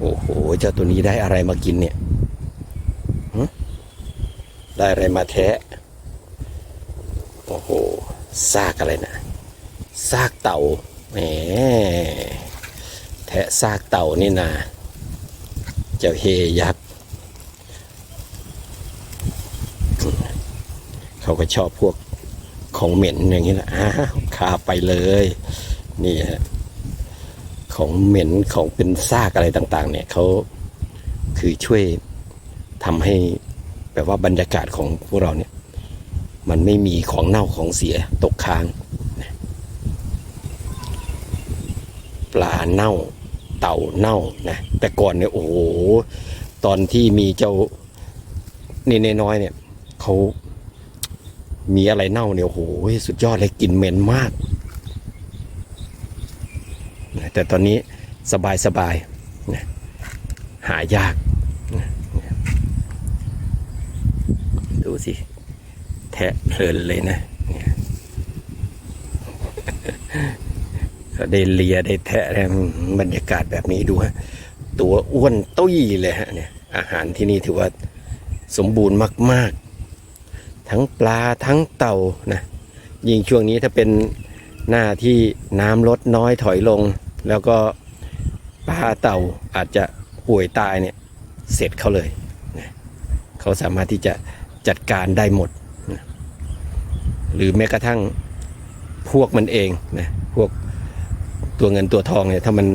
โอ้โห เจ้าตัวนี้ได้อะไรมากินเนี่ย ได้อะไรมาแทะ โอ้โห ซากอะไรนะ ซากเต่า แหม แทะซากเต่านี่นา เจ้าเฮยักษ์ เขาก็ชอบพวกของเหม็นอย่างนี้แหละอ้าวคาไปเลย นี่ฮะ ของเหม็นของเป็นซากอะไรต่างๆ เนี่ยเขาคือช่วยทำให้แบบว่าบรรยากาศของพวกเราเนี่ย มันไม่มีของเน่าของเสียตกค้าง ปลาเน่าเต่าเน่านะแต่ก่อนเนี่ยโอ้โหตอนที่มีเจ้านี่น้อยเนี่ยเขามีอะไรเน่าเนี่ยโอ้โหสุดยอดเลยกลิ่นเหม็นมาก แต่ตอนนี้สบายสบายหายาก ดูสิ แทะเพลินเลยนะก็ได้เลียได้แทะนะบรรยากาศแบบนี้ดูฮะตัวอ้วนตุ้ยเลยฮะเนี่ยอาหารที่นี่ถือว่าสมบูรณ์มาก ๆ ทั้งปลาทั้งเต่านะยิ่งช่วงนี้ถ้าเป็นหน้าที่น้ำลดน้อยถอยลง แล้วก็ปลาเต่าอาจจะป่วยตายเนี่ยเสร็จเขาเลยเขาสามารถที่จะจัดการได้หมด หรือแม้กระทั่งพวกมันเองนะพวกตัวเงินตัวทองเนี่ยถ้ามัน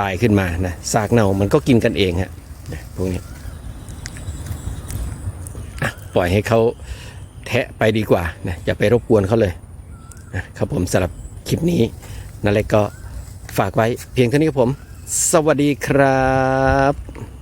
ตายขึ้นมานะซากเน่ามันก็กินกันเองฮะพวกนี้ปล่อยให้เขาแทะไปดีกว่านะอย่าไปรบกวนเขาเลยนะครับผมสำหรับคลิปนี้นั่นแหละก็ ฝากไว้เพียงเท่านี้ครับผม สวัสดีครับ